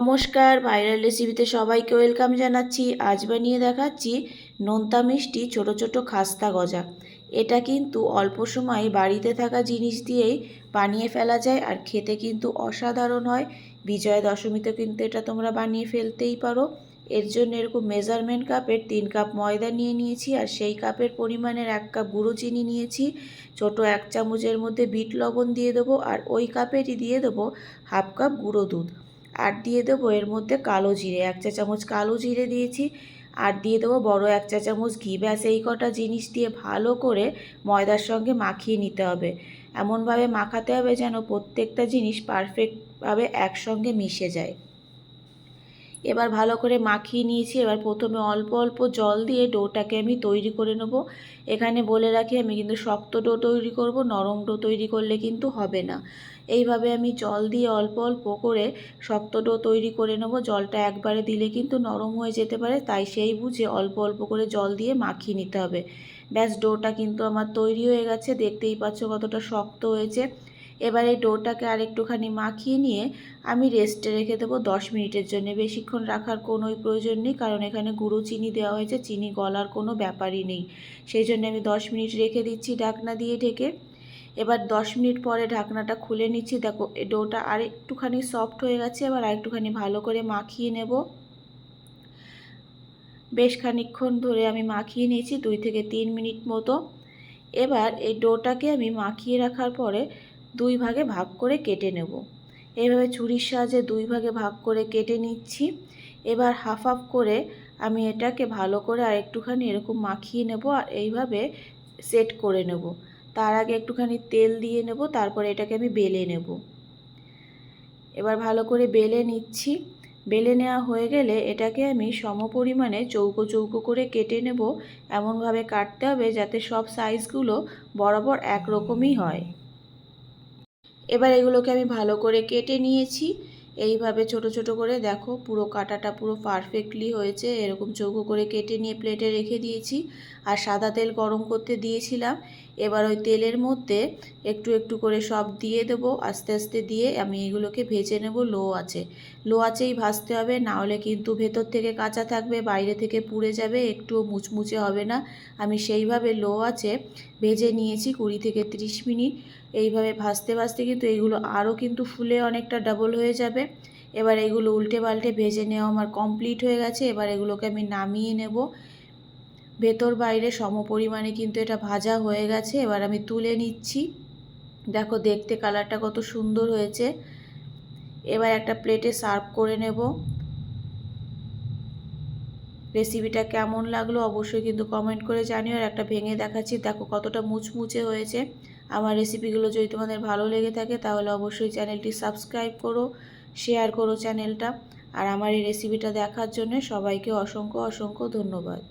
নমস্কার, ভাইরাল রেসিপিতে সবাইকে ওয়েলকাম জানাচ্ছি। আজ বানিয়ে দেখাচ্ছি নোনতা মিষ্টি ছোট ছোট খাস্তা গজা। এটা কিন্তু অল্প সময় বাড়িতে থাকা জিনিস দিয়েই বানিয়ে ফেলা যায় আর খেতে কিন্তু অসাধারণ হয়। বিজয়া দশমীতে কিন্তু এটা তোমরা বানিয়ে ফেলতেই পারো। এর জন্য এরকম মেজারমেন্ট কাপের তিন কাপ ময়দা নিয়ে নিয়েছি আর সেই কাপের পরিমাণের এক কাপ গুঁড়ো চিনি নিয়েছি। ছোট এক চামচের মধ্যে বিট লবণ দিয়ে দেবো আর ওই কাপেরই দিয়ে দেবো হাফ কাপ গুঁড়ো দুধ। আর দিয়ে দেবো এর মধ্যে কালো জিরে, এক চা চামচ কালো জিরে দিয়েছি। আর দিয়ে দেবো বড় এক চা চামচ ঘি। ব্যাস, এই কটা জিনিস দিয়ে ভালো করে ময়দার সঙ্গে মাখিয়ে নিতে হবে। এমনভাবে মাখাতে হবে যেন প্রত্যেকটা জিনিস পারফেক্টভাবে একসঙ্গে মিশে যায়। এবার ভালো করে মাখিয়ে নিয়েছি। এবার প্রথমে অল্প অল্প জল দিয়ে ডোটাকে আমি তৈরি করে নেব। এখানে বলে রাখি, আমি কিন্তু শক্ত ডো তৈরি করব, নরম ডো তৈরি করলে কিন্তু হবে না। এইভাবে আমি জল দিয়ে অল্প অল্প করে শক্ত ডো তৈরি করে নেব। জলটা একবারে দিলে কিন্তু নরম হয়ে যেতে পারে, তাই সেই বুঝে অল্প অল্প করে জল দিয়ে মাখিয়ে নিতে হবে। ব্যাস, ডোটা কিন্তু আমার তৈরি হয়ে গেছে। দেখতেই পাচ্ছ কতটা শক্ত হয়েছে। এবার এই ডোটাকে আর একটুখানি মাখিয়ে নিয়ে আমি রেস্টে রেখে দেবো দশ মিনিটের জন্য। বেশিক্ষণ রাখার কোনোই প্রয়োজন নেই, কারণ এখানে গুঁড়ো চিনি দেওয়া হয়েছে, চিনি গলার কোনো ব্যাপারই নেই। সেই জন্য আমি দশ মিনিট রেখে দিচ্ছি ঢাকনা দিয়ে ঢেকে। এবার দশ মিনিট পরে ঢাকনাটা খুলে নিচ্ছি। দেখো এই ডোটা আর একটুখানি সফট হয়ে গেছে, এবার আরেকটুখানি ভালো করে মাখিয়ে নেব। বেশ খানিক্ষণ ধরে আমি মাখিয়ে নিয়েছি, দুই থেকে তিন মিনিট মতো। এবার এই ডোটাকে আমি মাখিয়ে রাখার পরে দুই ভাগে ভাগ করে কেটে নেব। এইভাবে ছুরির সাহায্যে দুই ভাগে ভাগ করে কেটে নিচ্ছি। এবার হাফ হাফ করে আমি এটাকে ভালো করে আর একটুখানি এরকম মাখিয়ে নেব আর এইভাবে সেট করে নেব। তার আগে একটুখানি তেল দিয়ে নেব, তারপরে এটাকে আমি বেলে নেব। এবার ভালো করে বেলে নিচ্ছি। বেলে নেওয়া হয়ে গেলে এটাকে আমি সম পরিমাণে চৌকো চৌকো করে কেটে নেব। এমনভাবে কাটতে হবে যাতে সব সাইজগুলো বরাবর একরকমই হয়। এবার এগুলোকে আমি ভালো করে কেটে নিয়েছি। এইভাবে ছোট ছোট করে দেখো পুরো কাটাটা পুরো পারফেক্টলি হয়েছে। এরকম চৌকো করে কেটে নিয়ে প্লেটে রেখে দিয়েছি। আর সাদা তেল গরম করতে দিয়েছিলাম। এবার ওই তেলের মধ্যে একটু একটু করে সব দিয়ে দেব, আস্তে আস্তে দিয়ে আমি এগুলোকে ভেজে নেব, লো আছে লো আছেই ভাজতে হবে, না হলে কিন্তু ভেতর থেকে কাঁচা থাকবে, বাইরে থেকে পুড়ে যাবে, একটুও মুচমুচে হবে না। আমি সেইভাবে লো আছে ভেজে নিয়েছি কুড়ি থেকে 30 মিনিট। এইভাবে ভাজতে ভাজতে কিন্তু এইগুলো আরও কিন্তু ফুলে অনেকটা ডাবল হয়ে যাবে। এবার এগুলো উল্টে পাল্টে ভেজে নেওয়া আমার কমপ্লিট হয়ে গেছে, এবার এগুলোকে আমি নামিয়ে নেব। ভেতর বাইরে সম পরিমাণে কিন্তু এটা ভাজা হয়ে গেছে, এবার আমি তুলে নিচ্ছি। দেখো দেখতে কালারটা কত সুন্দর হয়েছে। এবার একটা প্লেটে সার্ভ করে নেব। রেসিপিটা কেমন লাগল অবশ্যই কিন্তু কমেন্ট করে জানিও, আর একটা ভেঙে দেখাচ্ছি। দেখো কতটা মুচমুচে হয়েছে। আমার রেসিপিগুলো যদি তোমাদের ভালো লেগে থাকে তাহলে অবশ্যই চ্যানেলটি সাবস্ক্রাইব করো, শেয়ার করো চ্যানেলটা। আর আমার এই রেসিপিটা দেখার জন্য সবাইকে অসংখ্য অসংখ্য ধন্যবাদ।